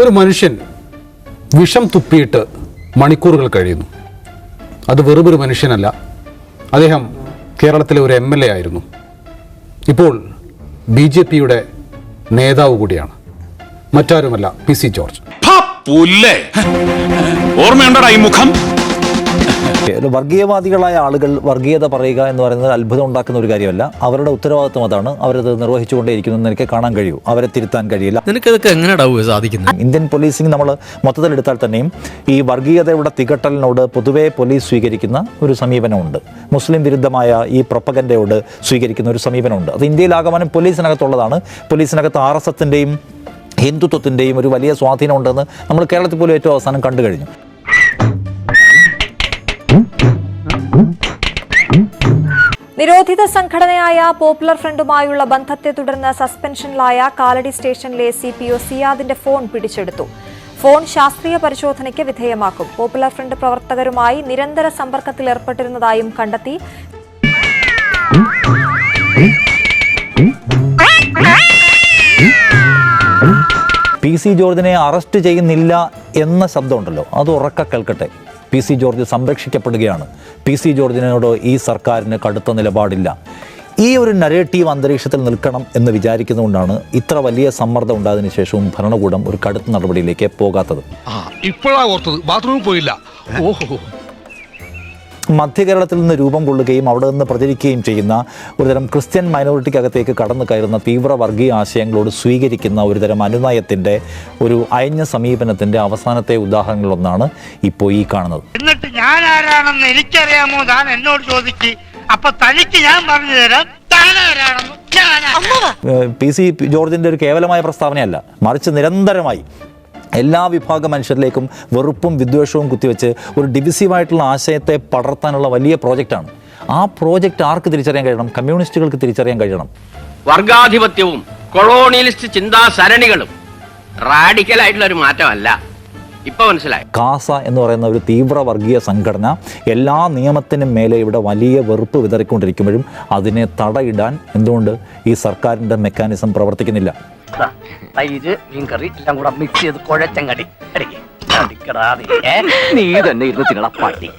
ഒരു മനുഷ്യൻ വിഷം തുപ്പിയിട്ട് മണിക്കൂറുകൾ കഴിയുന്നു. അത് വെറുമൊരു മനുഷ്യനല്ല. അദ്ദേഹം കേരളത്തിലെ ഒരു എം എൽ എ ആയിരുന്നു. ഇപ്പോൾ ബി ജെ പിയുടെ നേതാവ് കൂടിയാണ്. മറ്റാരുമല്ല പി സി ജോർജ്. ഓർമ്മയുണ്ടടാ ഈ മുഖം? വർഗീയവാദികളായ ആളുകൾ വർഗീയത പറയുക എന്ന് പറയുന്നത് അത്ഭുതം ഉണ്ടാക്കുന്ന ഒരു കാര്യമല്ല. അവരുടെ ഉത്തരവാദിത്വം അതാണ്. അവരത് നിർവഹിച്ചുകൊണ്ടേയിരിക്കുന്നു എന്ന് എനിക്ക് കാണാൻ കഴിയൂ. അവരെ തിരുത്താൻ കഴിയില്ല. നിനക്കതൊക്കെ എങ്ങനെ സാധിക്കുന്നത് ഇന്ത്യൻ പോലീസിംഗ് നമ്മൾ മൊത്തത്തിൽ എടുത്താൽ തന്നെയും ഈ വർഗീയതയുടെ തികട്ടലിനോട് പൊതുവെ പോലീസ് സ്വീകരിക്കുന്ന ഒരു സമീപനമുണ്ട്. മുസ്ലിം വിരുദ്ധമായ ഈ പ്രൊപ്പഗൻഡയോട് സ്വീകരിക്കുന്ന ഒരു സമീപനമുണ്ട്. അത് ഇന്ത്യയിലാകമാനം പോലീസിനകത്തുള്ളതാണ്. പോലീസിനകത്ത് ആർ എസ് എസിന്റെയും ഹിന്ദുത്വത്തിന്റെയും ഒരു വലിയ സ്വാധീനമുണ്ടെന്ന് നമ്മൾ കേരളത്തിൽ പോലും ഏറ്റവും അവസാനം കണ്ടു കഴിഞ്ഞു. നിരോധിത സംഘടനയായ പോപ്പുലർ ഫ്രണ്ടുമായുള്ള ബന്ധത്തെ തുടർന്ന് സസ്പെൻഷനിലായ കാലടി സ്റ്റേഷനിലെ സി പി ഒ സിയാദിന്റെ ഫോൺ പിടിച്ചെടുത്തു. ഫോൺ ശാസ്ത്രീയ പരിശോധനയ്ക്ക് വിധേയമാക്കും. പോപ്പുലർ ഫ്രണ്ട് പ്രവർത്തകരുമായി നിരന്തര സമ്പർക്കത്തിൽ ഏർപ്പെട്ടിരുന്നതായും കണ്ടെത്തി. പി സി ജോർജിനെ അറസ്റ്റ് ചെയ്യുന്നില്ല എന്ന ശബ്ദമുണ്ടല്ലോ. അത് ഉറക്ക കേൾക്കട്ടെ. പി സി ജോർജ് സംരക്ഷിക്കപ്പെടുകയാണ്. പി സി ജോർജിനോട് ഈ സർക്കാരിന് കടുത്ത നിലപാടില്ല. ഈ ഒരു നരേറ്റീവ് അന്തരീക്ഷത്തിൽ നിൽക്കണം എന്ന് വിചാരിക്കുന്നതുകൊണ്ടാണ് ഇത്ര വലിയ സമ്മർദ്ദം ഉണ്ടായതിനു ശേഷവും ഭരണകൂടം ഒരു കടുത്ത നടപടിയിലേക്ക് പോകാത്തത്. ഇപ്പോഴാ ഓർത്തത്. ബാത്റൂമിൽ പോയില്ല. ഓഹോ. മധ്യ കേരളത്തിൽ നിന്ന് രൂപം കൊള്ളുകയും അവിടെ നിന്ന് പ്രചരിക്കുകയും ചെയ്യുന്ന ഒരുതരം ക്രിസ്ത്യൻ മൈനോറിറ്റിക്കകത്തേക്ക് കടന്നു കയറുന്ന തീവ്ര വർഗീയ ആശയങ്ങളോട് സ്വീകരിക്കുന്ന ഒരുതരം അനുനയത്തിന്റെ ഒരു അയഞ്ഞ സമീപനത്തിന്റെ അവസാനത്തെ ഉദാഹരണങ്ങളൊന്നാണ് ഇപ്പോൾ ഈ കാണുന്നത്. എന്നിട്ട് ഞാൻ ആരാണെന്ന് എനിക്കറിയാമോ? താൻ എന്നോട് ചോദിച്ച്. അപ്പൊ തനിക്ക് ഞാൻ പറഞ്ഞു തരാം. താൻ ആരാണെന്ന് പി സി ജോർജിന്റെ ഒരു കേവലമായ പ്രസ്താവനയല്ല. മറിച്ച് നിരന്തരമായി എല്ലാ വിഭാഗം മനുഷ്യരിലേക്കും വെറുപ്പും വിദ്വേഷവും കുത്തിവെച്ച് ഒരു ഡിവിസീവായിട്ടുള്ള ആശയത്തെ പടർത്താനുള്ള വലിയ പ്രോജക്റ്റാണ്. ആ പ്രോജക്റ്റ് ആർക്ക് തിരിച്ചറിയാൻ കഴിയണം? കമ്മ്യൂണിസ്റ്റുകൾക്ക് തിരിച്ചറിയാൻ കഴിയണം. വർഗാധിപത്യവും കൊളോണിയലിസ്റ്റ് ചിന്താ സരണികളും റാഡിക്കലായിട്ടുള്ള ഒരു മാറ്റമല്ല. ഇപ്പോൾ മനസ്സിലായി. കാസ എന്ന് പറയുന്ന ഒരു തീവ്ര വർഗീയ സംഘടന എല്ലാ നിയമത്തിനും മേലെ ഇവിടെ വലിയ വെറുപ്പ് വിതറിക്കൊണ്ടിരിക്കുമ്പോഴും അതിനെ തടയിടാൻ എന്തുകൊണ്ട് ഈ സർക്കാരിന്റെ മെക്കാനിസം പ്രവർത്തിക്കുന്നില്ല? തൈര് മീൻകറി എല്ലാം കൂടെ മിക്സ് ചെയ്ത് കുഴച്ചങ്ങടി. അടിക്കടാ നീ തന്നെ ഇരുന്ന് തിന്നട പട്ടി.